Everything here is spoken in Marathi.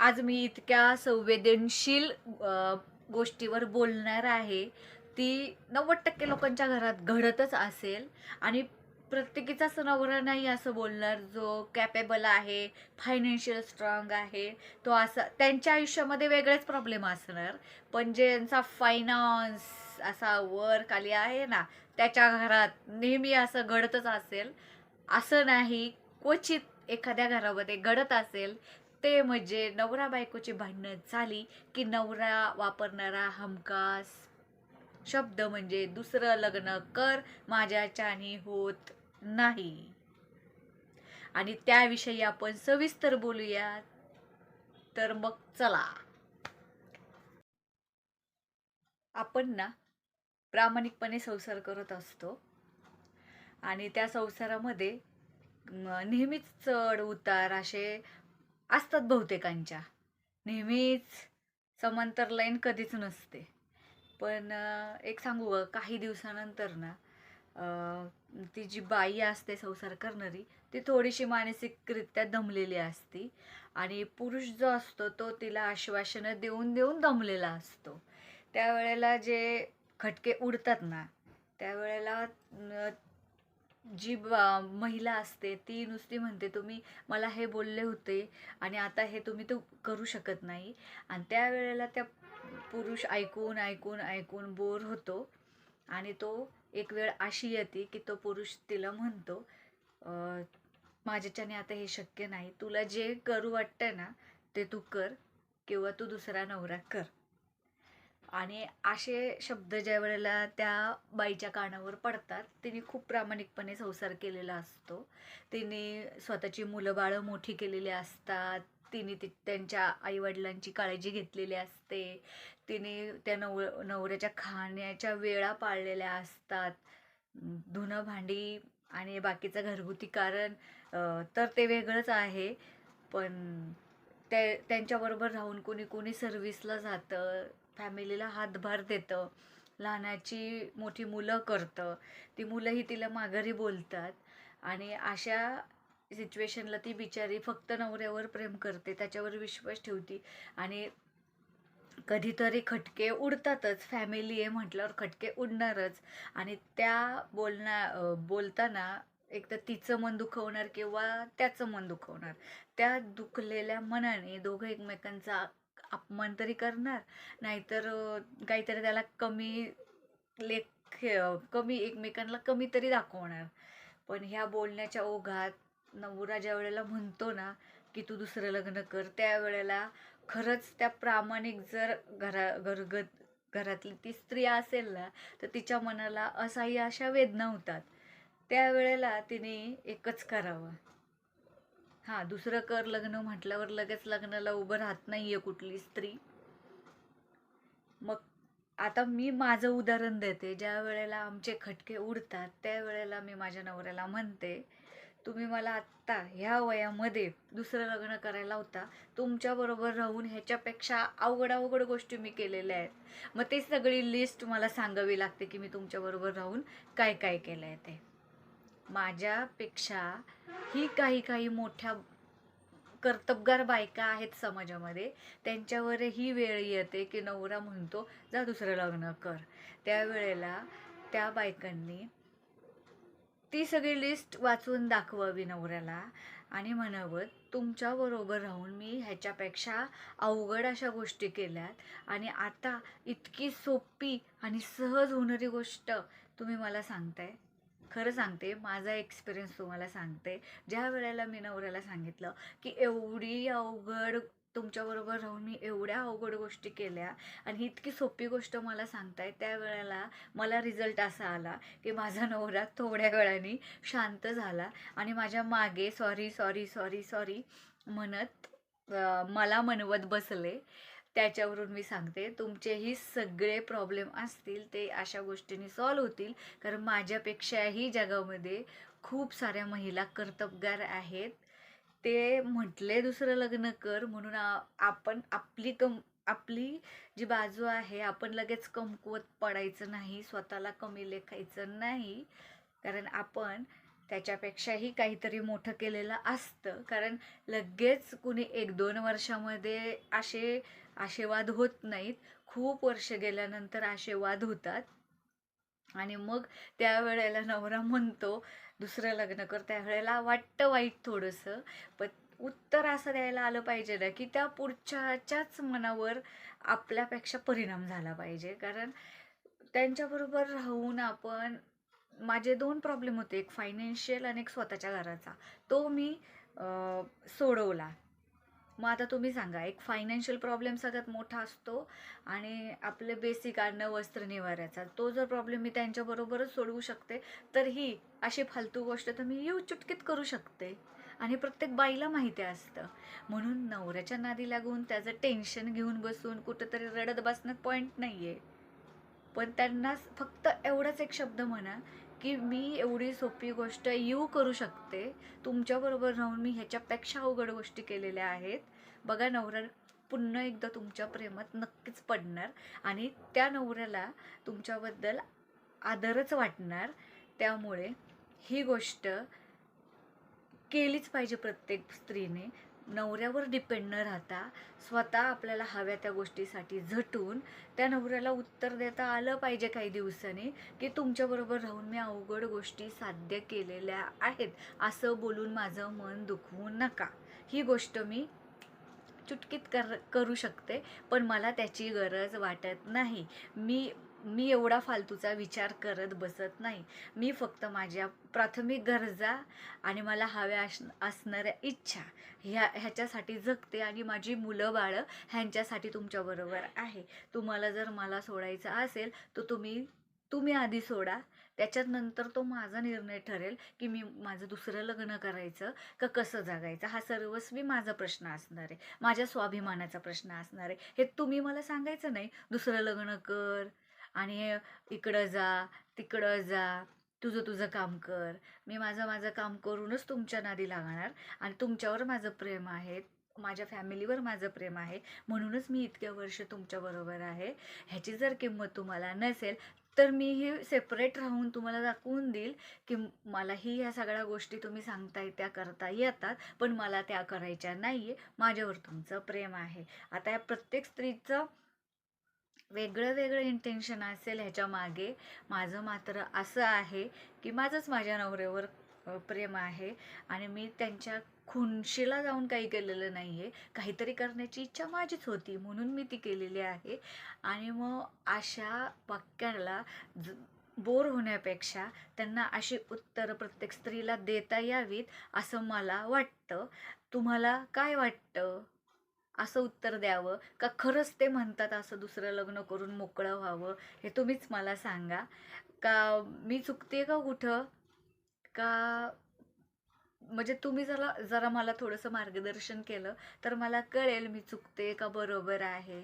आज मी इतक्या संवेदनशील गोष्टीवर बोलणार आहे. ती नव्वद टक्के लोकांच्या घरात घडतच असेल आणि प्रत्येकीचाच नवरा नाही असं बोलणार. जो कॅपेबल आहे फायनान्शियल स्ट्रॉंग आहे तो असा त्यांच्या आयुष्यामध्ये वेगळेच प्रॉब्लेम असणार. पण ज्यांचा फायनान्स असा वर खाली आहे ना त्याच्या घरात नेहमी असं घडतच असेल. असं नाही क्वचित एखाद्या घरामध्ये घडत असेल ते म्हणजे नवरा बायकोची भांडणं झाली की नवरा वापरणारा हमखास शब्द म्हणजे दुसरं लग्न कर माझ्याच्याने होत नाही. आणि त्याविषयी आपण सविस्तर बोलूया तर मग चला. आपण ना प्रामाणिकपणे संसार करत असतो. आणि त्या संसारामध्ये नेहमीच चढ उतार असे असतात बहुतेकांच्या. नेहमीच समांतर लाईन कधीच नसते. पण एक सांगू का काही दिवसानंतर ना ती जी बाई असते संसार करणारी ती थोडीशी मानसिकरित्या दमलेली असती. आणि पुरुष जो असतो तो तिला आश्वासनं देऊन देऊन दमलेला असतो. त्यावेळेला जे खटके उडतात ना त्यावेळेला जी ब- महिला असते ती नुसती म्हणते तुम्ही मला हे बोलले होते आणि आता हे तुम्ही तो करू शकत नाही. आणि त्यावेळेला त्या पुरुष ऐकून ऐकून ऐकून बोर होतो आणि तो एक वेळ अशी येते की तो पुरुष तिला म्हणतो माझ्याच्याने आता हे शक्य नाही. तुला जे करू वाटतं ना ते तू कर किंवा तू दुसरा नवरा कर. आणि असे शब्द ज्या वेळेला त्या बाईच्या कानावर पडतात तिने खूप प्रामाणिकपणे संसार केलेला असतो. तिने स्वतःची मुलं बाळं मोठी केलेली असतात तिने ती त्यांच्या आईवडिलांची काळजी घेतलेली असते तिने त्या नव नवऱ्याच्या खाण्याच्या वेळा पाळलेल्या असतात. धुणं भांडी आणि बाकीचं घरगुती कारण तर ते वेगळंच आहे पण त्या त्यांच्याबरोबर राहून कोणी कोणी सर्विसला जातं फॅमिलीला हातभार देतं. लहानाची मोठी मुलं करतं. ती मुलंही तिला माघारी बोलतात. आणि अशा सिच्युएशनला ती बिचारी फक्त नवऱ्यावर प्रेम करते. त्याच्यावर विश्वास ठेवती. आणि कधीतरी खटके उडतातच. फॅमिली आहे म्हटल्यावर खटके उडणारच. आणि त्या बोलण्या बोलताना एक तर तिचं मन दुखवणार किंवा त्याचं मन दुखवणार. त्या दुखलेल्या मनाने दोघं एकमेकांचा अपमान तरी करणार. नाहीतर काहीतरी त्याला कमी लेख कमी एकमेकांना कमी तरी दाखवणार. पण ह्या बोलण्याच्या ओघात नवरा ज्या वेळेला म्हणतो ना की तू दुसरं लग्न कर त्यावेळेला खरंच त्या प्रामाणिक जर घरा घरगत घरातली ती स्त्री असेल ना तर तिच्या मनाला असाही अशा वेदना होतात. त्यावेळेला तिने एकच करावं. हां दुसरं कर लग्न म्हटल्यावर लगेच लग्नाला उभं राहत नाही आहे कुठली स्त्री. मग आता मी माझं उदाहरण देते. ज्या वेळेला आमचे खटके उडतात त्यावेळेला मी माझ्या नवऱ्याला म्हणते तुम्ही मला आत्ता ह्या वयामध्ये दुसरं लग्न करायला होता तुमच्याबरोबर राहून ह्याच्यापेक्षा अवघड अवघड गोष्टी मी केलेल्या आहेत. मग ते सगळी लिस्ट मला सांगावी लागते की मी तुमच्याबरोबर राहून काय काय केलं आहे ते. माझ्यापेक्षा ही काही काही मोठ्या कर्तबगार बायका आहेत समाजामध्ये. त्यांच्यावर ही वेळ येते की नवरा म्हणतो जा दुसरं लग्न कर. त्यावेळेला त्या बायकांनी ती सगळी लिस्ट वाचून दाखवावी नवऱ्याला आणि म्हणावं तुमच्याबरोबर राहून मी ह्याच्यापेक्षा अवघड अशा गोष्टी केल्यात आणि आता इतकी सोपी आणि सहज होणारी गोष्ट तुम्ही मला सांगताय. खरं सांगते माझा एक्सपिरियन्स तुम्हाला सांगते. ज्या वेळेला मी नवऱ्याला सांगितलं की एवढी अवघड तुमच्याबरोबर राहून मी एवढ्या अवघड गोष्टी केल्या आणि इतकी सोपी गोष्ट मला सांगताय त्यावेळेला मला रिझल्ट असा आला की माझा नवरा थोड्या वेळाने शांत झाला आणि माझ्या मागे सॉरी सॉरी सॉरी सॉरी म्हणत मला मनवत बसले. त्याच्यावरून मी सांगते. तुमचेही सगळे प्रॉब्लेम असतील ते अशा गोष्टींनी सॉल्व होतील. कारण माझ्यापेक्षाही जगामध्ये खूप साऱ्या महिला कर्तबगार आहेत. ते म्हटले दुसरं लग्न कर. म्हणून आपण आपली कम आपली जी बाजू आहे आपण लगेच कमकुवत पडायचं नाही स्वतःला कमी लेखायचं नाही. कारण आपण त्याच्यापेक्षाही काहीतरी मोठं केलेलं असतं. कारण लगेच कुणी एक दोन वर्षामध्ये असे आशीर्वाद होत नाहीत. खूप वर्ष गेल्यानंतर आशीर्वाद होतात. आणि मग त्यावेळेला नवरा म्हणतो दुसरं लग्न कर. त्यावेळेला वाटतं वाईट थोडंसं पण उत्तर असं द्यायला आलं पाहिजे ना की त्या पुढच्याच्याच मनावर आपल्यापेक्षा परिणाम झाला पाहिजे. कारण त्यांच्याबरोबर राहून आपण माझे दोन प्रॉब्लेम होते एक फायनान्शियल आणि एक स्वतःच्या घराचा. तो मी सोडवला. मग आता तुम्ही सांगा एक फायनान्शियल प्रॉब्लेम सगळ्यात मोठा असतो आणि आपले बेसिक अन्न वस्त्र निवाऱ्याचा. तो जर प्रॉब्लेम मी त्यांच्याबरोबरच सोडवू शकते तर ही अशी फालतू गोष्ट तर मी येऊ चुटकीत करू शकते. आणि प्रत्येक बाईला माहिती असतं. म्हणून नवऱ्याच्या नादी लागून त्याचं टेन्शन घेऊन बसून कुठंतरी रडत बसण्यात पॉईंट नाही आहे पण त्यांना फक्त एवढाच एक शब्द म्हणा की मी एवढी सोपी गोष्ट यू करू शकते. तुमच्याबरोबर राहून मी ह्याच्यापेक्षा अवघड गोष्टी केलेल्या आहेत. बघा नवरा पुन्हा एकदा तुमच्या प्रेमात नक्कीच पडणार आणि त्या नवऱ्याला तुमच्याबद्दल आदरच वाटणार. त्यामुळे ही गोष्ट केलीच पाहिजे प्रत्येक स्त्रीने. नवऱ्यावर डिपेंड न राहता स्वतः आपल्याला हव्या त्या गोष्टीसाठी झटून त्या नवऱ्याला उत्तर देता आलं पाहिजे काही दिवसांनी की तुमच्याबरोबर राहून मी अवघड गोष्टी साध्य केलेल्या आहेत. असं बोलून माझं मन दुखवू नका. ही गोष्ट मी चुटकीत कर करू शकते पण मला त्याची गरज वाटत नाही. मी मी एवढा फालतूचा विचार करत बसत नाही. मी फक्त माझ्या प्राथमिक गरजा आणि मला हव्या अस असणाऱ्या इच्छा ह्या ह्याच्यासाठी जगते आणि माझी मुलं बाळं ह्यांच्यासाठी तुमच्याबरोबर आहे. तुम्हाला जर मला सोडायचं असेल तर तुम्ही तुम्ही आधी सोडा. त्याच्यात नंतर तो माझा निर्णय ठरेल की मी माझं दुसरं लग्न करायचं का कसं जगायचं. हा सर्वस्वी माझा प्रश्न असणार आहे. माझ्या स्वाभिमानाचा प्रश्न असणार आहे. हे तुम्ही मला सांगायचं नाही. दुसरं लग्न कर. आणि इकडं जा तिकडं जा तुझं तुझं काम कर. मी माझं माझं काम करूनच तुमच्या नादी लागणार आणि तुमच्यावर माझं प्रेम आहे. माझ्या फॅमिलीवर माझं प्रेम आहे. म्हणूनच मी इतक्या वर्ष तुमच्याबरोबर आहे. ह्याची जर किंमत तुम्हाला नसेल तर मी ही सेपरेट राहून तुम्हाला दाखवून देईल की मलाही ह्या सगळ्या गोष्टी तुम्ही सांगताय त्या करता येतात पण मला त्या करायच्या नाही आहे माझ्यावर तुमचं प्रेम आहे. आता या प्रत्येक स्त्रीचं वेगळं वेगळं इंटेन्शन असेल ह्याच्या मागे माझं मात्र असं आहे की माझंच माझ्या नवऱ्यावर प्रेम आहे आणि मी त्यांच्या खुनशीला जाऊन काही केलेलं नाही आहे काहीतरी करण्याची इच्छा माझीच होती म्हणून मी ती केलेली आहे. आणि मग अशा वाक्याला ज बोर होण्यापेक्षा त्यांना अशी उत्तरं प्रत्येक स्त्रीला देता यावीत असं मला वाटतं. तुम्हाला काय वाटतं? असं उत्तर द्यावं का खरंच ते म्हणतात असं दुसरं लग्न करून मोकळं व्हावं हे तुम्हीच मला सांगा. का मी चुकते का कुठं? का म्हणजे तुम्ही जरा जरा मला थोडंसं मार्गदर्शन केलं तर मला कळेल मी चुकते का बरोबर आहे.